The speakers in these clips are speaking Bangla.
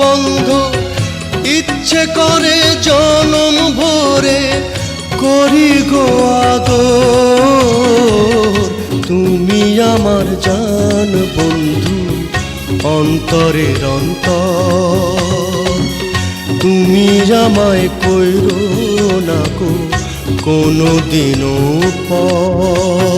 বন্ধ, ইচ্ছে করে জনম ভরে করি গো আদর। তুমি আমার জান বন্ধু, অন্তরের অন্তর। তুমি আমায় কইরো না কো কোনো দিনও পর।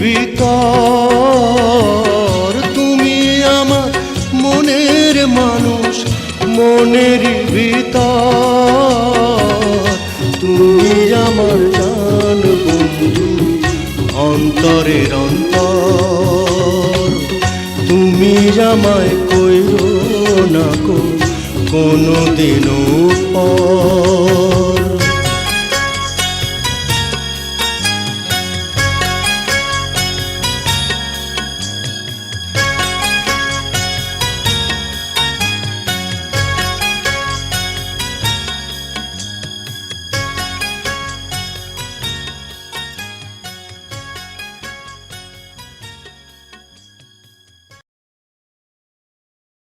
ভিতর। তুমি আমার মনের মানুষ, মনের ভিতর। তুমি আমার জান বন্ধু, অন্তরের অন্তর। তুমি আমায় কইরো না কোনো দিনও পর।